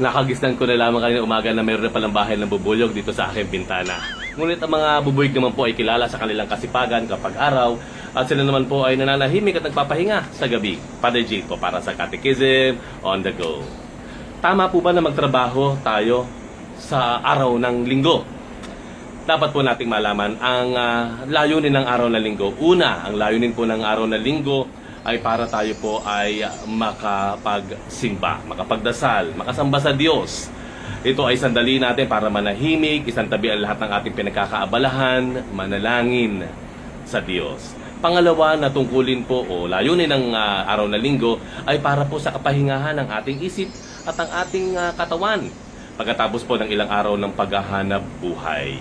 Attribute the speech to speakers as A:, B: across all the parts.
A: Nakagisnan ko na lamang kanina umaga na mayroon na palang bahay ng bubuyog dito sa aking bintana. Ngunit ang mga bubuyog naman po ay kilala sa kanilang kasipagan kapag araw at sila naman po ay nananahimik at nagpapahinga sa gabi. Father J po para sa Catechism on the go. Tama po ba na magtrabaho tayo sa araw ng linggo? Dapat po nating malaman ang ah, layunin ng araw ng linggo. Una, ang layunin po ng araw ng linggo ay para tayo po ay makapagsimba, makapagdasal, makasamba sa Diyos. Ito ay sandali natin para manahimik, isang tabi ang lahat ng ating pinagkakaabalahan, manalangin sa Diyos. Pangalawa na tungkulin po o layunin ng ah, araw na linggo ay para po sa kapahingahan ng ating isip at ang ating ah, katawan pagkatapos po ng ilang araw ng paghahanap buhay.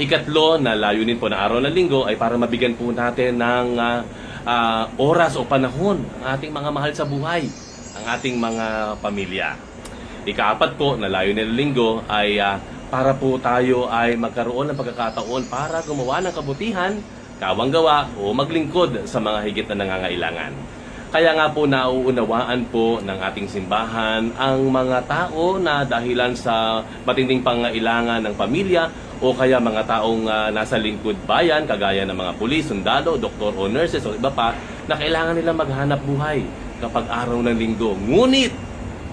A: Ikatlo na layunin po ng araw ng linggo ay para mabigyan po natin ng ah, ah, oras o panahon ang ating mga mahal sa buhay, ang ating mga pamilya. Ikaapat po na layunin ng linggo ay ah, para po tayo ay magkaroon ng pagkakataon para gumawa ng kabutihan, kawang gawa o maglingkod sa mga higit na nangangailangan. Kaya nga po nauunawaan po ng ating simbahan ang mga tao na dahilan sa matinding pangailangan ng pamilya o kaya mga taong ah, nasa lingkod bayan kagaya ng mga pulis, sundalo, doktor o nurses o iba pa na kailangan nila maghanap buhay kapag araw ng linggo. Ngunit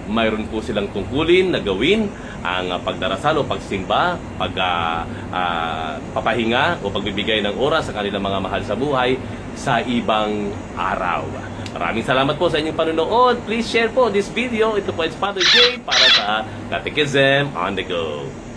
A: mayroon po silang tungkulin na gawin ang ah, pagdarasal o pagsimba, pag ah, ah, papahinga o pagbibigay ng oras sa kanilang mga mahal sa buhay sa ibang araw. Maraming salamat po sa inyong panonood. Please share po this video. Ito po is Father Jay para sa Catechism on the Go.